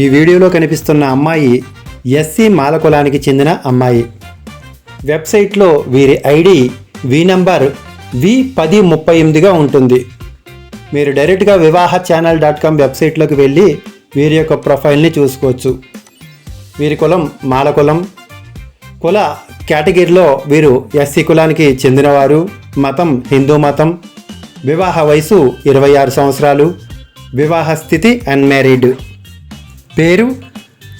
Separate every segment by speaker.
Speaker 1: ఈ వీడియోలో కనిపిస్తున్న అమ్మాయి ఎస్సీ మాలకులానికి చెందిన అమ్మాయి. వెబ్సైట్లో వీరి ఐడి వి నంబర్ వి పది ముప్పై ఎనిమిదిగా ఉంటుంది. మీరు డైరెక్ట్గా వివాహ ఛానల్ డాట్ కామ్ వెబ్సైట్లోకి వెళ్ళి వీరి యొక్క ప్రొఫైల్ని చూసుకోవచ్చు. వీరి కులం మాల కులం కుల కేటగిరీలో వీరు ఎస్సీ కులానికి చెందినవారు. మతం హిందూ మతం. వివాహ వయసు ఇరవై ఆరు సంవత్సరాలు. వివాహ స్థితి అన్మ్యారీడ్. పేరు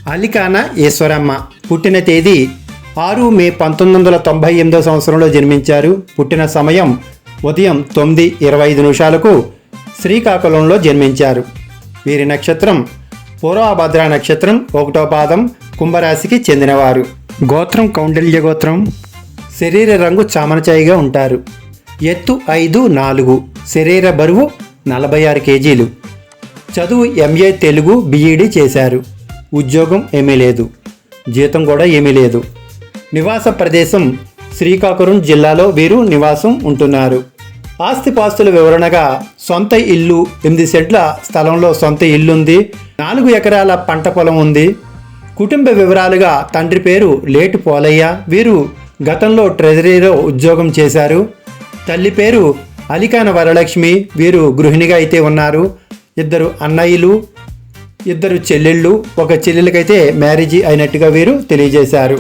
Speaker 1: అలికాన ఈశ్వరమ్మ. పుట్టిన తేదీ ఆరు మే పంతొమ్మిది వందల తొంభై ఎనిమిదో సంవత్సరంలో జన్మించారు. పుట్టిన సమయం ఉదయం తొమ్మిది ఇరవై ఐదు నిమిషాలకు శ్రీకాకుళంలో జన్మించారు. వీరి నక్షత్రం పూర్వభద్ర నక్షత్రం ఒకటో పాదం కుంభరాశికి చెందినవారు. గోత్రం కౌండల్య గోత్రం. శరీర రంగు చామనచాయిగా ఉంటారు. ఎత్తు ఐదు నాలుగు శరీర బరువు నలభై ఆరు కేజీలు. చదువు ఎంఏ తెలుగు బీఈడి చేశారు. ఉద్యోగం ఏమీ లేదు. జీతం కూడా ఏమీ లేదు. నివాస ప్రదేశం శ్రీకాకుళం జిల్లాలో వీరు నివాసం ఉంటున్నారు. ఆస్తిపాస్తుల వివరణగా సొంత ఇల్లు ఎనిమిది సెంట్ల స్థలంలో సొంత ఇల్లుంది. నాలుగు ఎకరాల పంట పొలం ఉంది. కుటుంబ వివరాలుగా తండ్రి పేరు లేటు పోలయ్య. వీరు గతంలో ట్రెజరీలో ఉద్యోగం చేశారు. తల్లి పేరు అలికాన వరలక్ష్మి. వీరు గృహిణిగా అయితే ఉన్నారు. ఇద్దరు అన్నయ్యలు ఇద్దరు చెల్లెళ్ళు ఒక చెల్లెలకైతే మ్యారేజీ అయినట్టుగా వీరు తెలియజేశారు.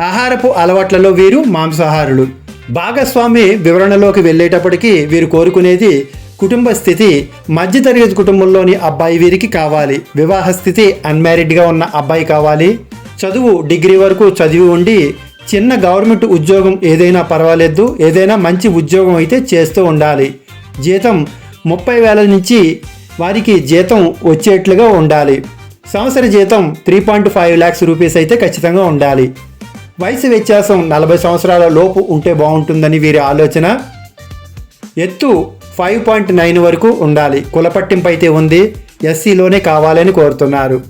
Speaker 1: ఆహారపు అలవాట్లలో వీరు మాంసాహారులు. భాగస్వామి వివరణలోకి వెళ్ళేటప్పటికీ వీరు కోరుకునేది కుటుంబ స్థితి మధ్యతరగతి కుటుంబంలోని అబ్బాయి వీరికి కావాలి. వివాహ స్థితి అన్మ్యారీడ్గా ఉన్న అబ్బాయి కావాలి. చదువు డిగ్రీ వరకు చదివి ఉండి చిన్న గవర్నమెంట్ ఉద్యోగం ఏదైనా పర్వాలేదు ఏదైనా మంచి ఉద్యోగం అయితే చేస్తూ ఉండాలి. జీతం ముప్పై వేల నుంచి వారికి జీతం వచ్చేట్లుగా ఉండాలి. సంవత్సర జీతం three point five lakhs rupees అయితే ఖచ్చితంగా ఉండాలి. వయసు వ్యత్యాసం నలభై సంవత్సరాల లోపు ఉంటే బాగుంటుందని వీరి ఆలోచన. ఎత్తు ఫైవ్ పాయింట్ నైన్ వరకు ఉండాలి. కులపట్టింపు అయితే ఉంది. ఎస్సీలోనే కావాలని కోరుతున్నారు.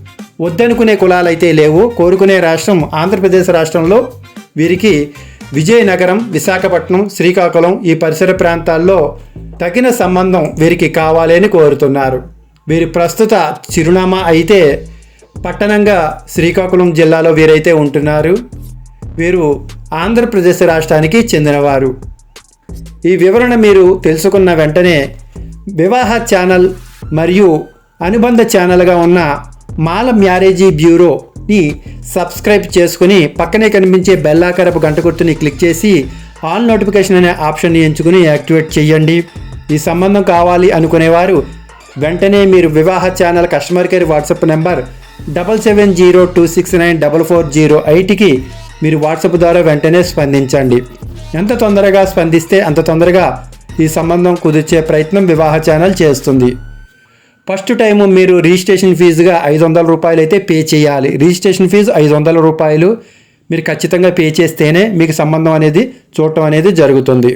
Speaker 1: వద్దనుకునే కులాలైతే లేవు. కోరుకునే రాష్ట్రం ఆంధ్రప్రదేశ్ రాష్ట్రంలో వీరికి విజయనగరం విశాఖపట్నం శ్రీకాకుళం ఈ పరిసర ప్రాంతాల్లో తగిన సంబంధం వీరికి కావాలని కోరుతున్నారు. వీరి ప్రస్తుత చిరునామా అయితే పట్టణంగా శ్రీకాకుళం జిల్లాలో వీరైతే ఉంటున్నారు. వీరు ఆంధ్రప్రదేశ్ రాష్ట్రానికి చెందినవారు. ఈ వివరణ మీరు తెలుసుకున్న వెంటనే వివాహ ఛానల్ మరియు అనుబంధ ఛానల్గా ఉన్న మాల మ్యారేజీ బ్యూరోని సబ్స్క్రైబ్ చేసుకుని పక్కనే కనిపించే బెల్లాకరపు గంట గుర్తుని క్లిక్ చేసి ఆల్ నోటిఫికేషన్ అనే ఆప్షన్ని ఎంచుకుని యాక్టివేట్ చేయండి ఈ సంబంధం కావాలి అనుకునేవారు. వెంటనే మీరు వివాహ channel customer care WhatsApp number double seven zero two six nine double four zero ఎయిట్కి మీరు వాట్సాప్ ద్వారా వెంటనే స్పందించండి. ఎంత తొందరగా స్పందిస్తే అంత తొందరగా ఈ సంబంధం కుదిర్చే ప్రయత్నం వివాహ ఛానల్ చేస్తుంది. ఫస్ట్ టైం మీరు రిజిస్ట్రేషన్ ఫీజుగా ఐదు వందల రూపాయలు అయితే పే చేయాలి. రిజిస్ట్రేషన్ ఫీజు ఐదు వందల రూపాయలు మీరు ఖచ్చితంగా పే చేస్తేనే మీకు సంబంధం అనేది చూడటం అనేది జరుగుతుంది.